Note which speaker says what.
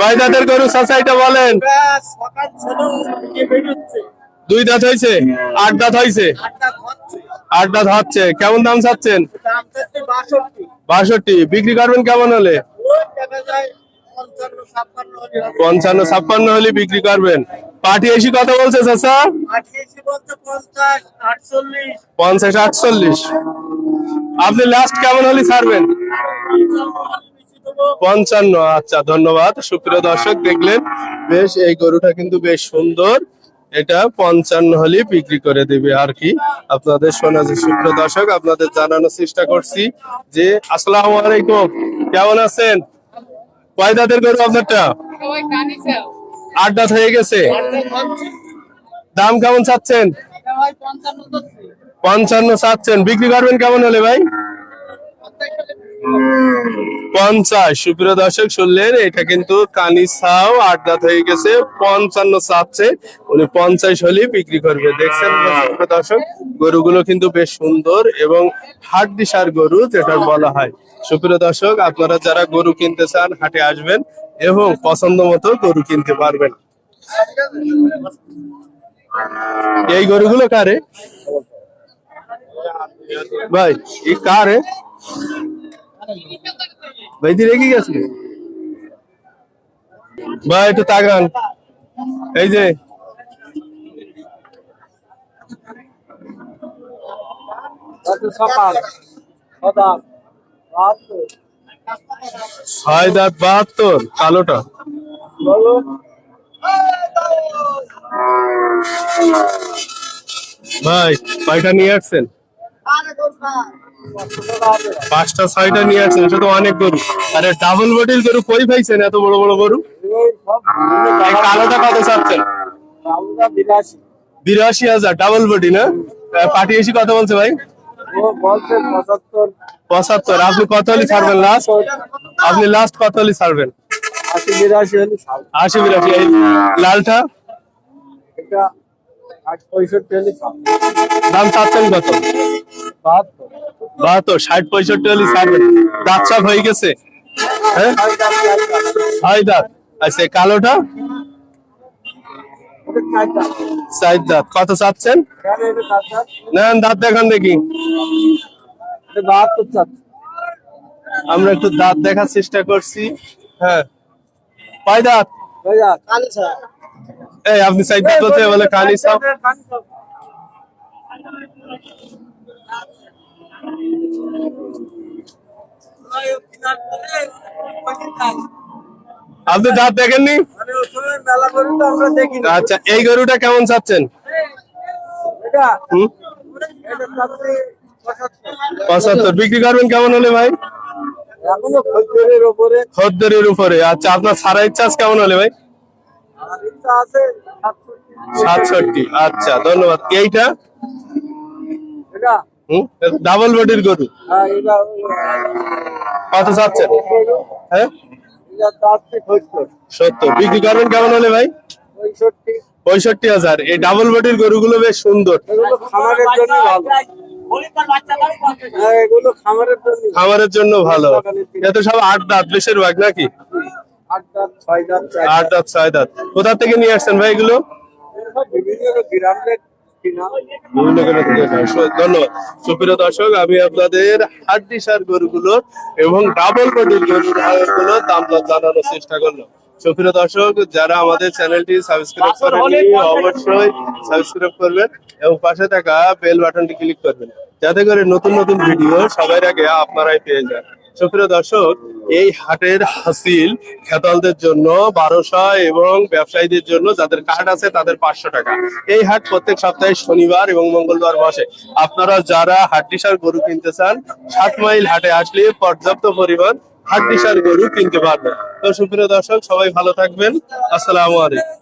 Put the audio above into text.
Speaker 1: কয় দাঁতের গরু সাসাইটা বলেন? দুই দাঁত হয়েছে? আট দাঁত হয়েছে? আট দাঁত হচ্ছে। কেমন দাম চাচ্ছেন?
Speaker 2: বাষট্টি।
Speaker 1: বিক্রি করবেন কেমন হলে?
Speaker 2: পঞ্চান্ন ছাপ্পান্ন হলে
Speaker 1: বিক্রি করবেন। পার্টি এসে কথা বলছে চাচা?
Speaker 2: পঞ্চাশ আটচল্লিশ।
Speaker 1: পঞ্চাশ আটচল্লিশ। আপনি লাস্ট কেমন হলে ছাড়বেন? পঞ্চান্ন আচ্ছা ধন্যবাদ। সুপ্রিয় দর্শক, দেখলেন? বেশ, এই গরুটা কিন্তু বেশ সুন্দর। এটা পঞ্চান্ন হলে বিক্রি করে দিবে আর কি আপনাদের শোনা যে সুপ্রিয় দর্শক, আপনাদের জানানোর চেষ্টা করছি যে, আসসালাম আলাইকুম। কেমন আছেন? কয় দাঁতের গরু আপনারটা? আট দাঁত হয়ে গেছে। দাম কেমন চাচ্ছেন?
Speaker 2: পঞ্চান্ন
Speaker 1: চাচ্ছেন বিক্রি করবেন কেমন হলে ভাই? পঞ্চাশ। সুপ্রিয় দর্শক, শুনলেন, এটা কিন্তু কানি ছাও আট হয়ে গেছে। পঞ্চান্ন চাচ্ছে উনি পঞ্চাশ হলেই বিক্রি করবে। দেখছেন দর্শক, গরুগুলো কিন্তু বেশ সুন্দর এবং হাট দিশার গরু, যেটা বলা হয়। সুপ্রিয় দর্শক, আপনারা যারা গরু কিনতে চান, হাটে আসবেন এবং পছন্দ মতো গরু কিনতে পারবেন। এই গরুগুলো কারে? ভাই, এই কারে ভাই দিয়ে রেখে গেছে। ভাই, একটু এই যে।
Speaker 2: বাহাত্তর,
Speaker 1: কালোটা। ভাই কয়টা নিয়ে আসছেন। পাঁচটা ছয়টা নিয়ে আসছেন, সেটা তো অনেক গরু। আরে ডাবল বডির গরু কই পাইছেন এত বড় বড় গরু? কালোটা কত চাচ্ছেন?
Speaker 2: বিরাশি
Speaker 1: হাজার ডাবল বডি না? পাঠিয়েছি কত বলছে ভাই?
Speaker 2: পঁচাত্তর,
Speaker 1: আপনি কত হলে ছাড়বেন লাস্ট আপনি লাস্ট কত হলে ছাড়বেন?
Speaker 2: আশি বিরাশি,
Speaker 1: এই লালটা। দাম চাচ্ছেন কত?
Speaker 2: বাহাত্তর
Speaker 1: ষাট, পঁয়ষট্টি হলে ছাড়বেন দাঁত চাপ হয়ে গেছে হ্যাঁ
Speaker 2: ছয়
Speaker 1: দাঁত আচ্ছা কালোটা। সাইড দাঁত কত চাচ্ছেন? নেন দাঁত দেখান দেখি। আমরা একটু দাঁত দেখার চেষ্টা করছি হ্যাঁ পাই দাঁত। এই, আপনি সাইড দাঁত বলে সাপ
Speaker 2: কালি ছাড়।
Speaker 1: আপনি দাঁত দেখেননি?
Speaker 2: মানে।
Speaker 1: আচ্ছা এই গরুটা কেমন চাচ্ছেন?
Speaker 2: পঁচাত্তর।
Speaker 1: বিক্রি করবেন কেমন হলে ভাই?
Speaker 2: খদ্দরের
Speaker 1: উপরে। আচ্ছা আপনার সারা চার্জ কেমন হলে ভাই?
Speaker 2: ইচ্ছা সাতষট্টি।
Speaker 1: আচ্ছা ধন্যবাদ। এইটা? ডাবল বডির গরু। কত চাচ্ছেন? হ্যাঁ?
Speaker 2: সত্তর।
Speaker 1: বিক্রি করবেন কেমন হলে ভাই?
Speaker 2: পঁয়ষট্টি
Speaker 1: হাজার। এই ডাবল বডির গরুগুলো বেশ সুন্দর।
Speaker 2: খামারের জন্য ভালো। খামারের জন্য
Speaker 1: ভালো এত সব আট দাঁত নাকি
Speaker 2: দাঁত ছয় দাঁত
Speaker 1: আট দাঁত, ছয় দাঁত। কোথা থেকে নিয়ে আসছেন ভাই এগুলো? ধন্যবাদ। সুপ্রিয় দর্শক আমি আপনাদের হাড্ডি সার এবং ডাবল বডির গরুর দাম জানানোর চেষ্টা করলাম। সুপ্রিয় দর্শক যারা আমাদের চ্যানেলটি সাবস্ক্রাইব করেননি অবশ্যই সাবস্ক্রাইব করবেন এবং পাশে থাকা বেল বাটনটি ক্লিক করবেন। যাতে করে নতুন নতুন ভিডিও সবার আগে আপনারাই পেয়ে যান। সুপ্রিয় দর্শক, এই হাটের হাসিল খেতালদের জন্য, বারোশো এবং ব্যবসায়ীদের জন্য যাদের কার্ড আছে তাদের পাঁচশো টাকা। এই হাট প্রত্যেক সপ্তাহে শনিবার এবং মঙ্গলবার বসে। আপনারা যারা হাড্ডিসার গরু কিনতে চান সাত মাইল হাটে আসলে পর্যাপ্ত পরিমাণ হাড্ডিসার গরু কিনতে পারবেন। তো সুপ্রিয় দর্শক, সবাই ভালো থাকবেন। আসসালামু আলাইকুম।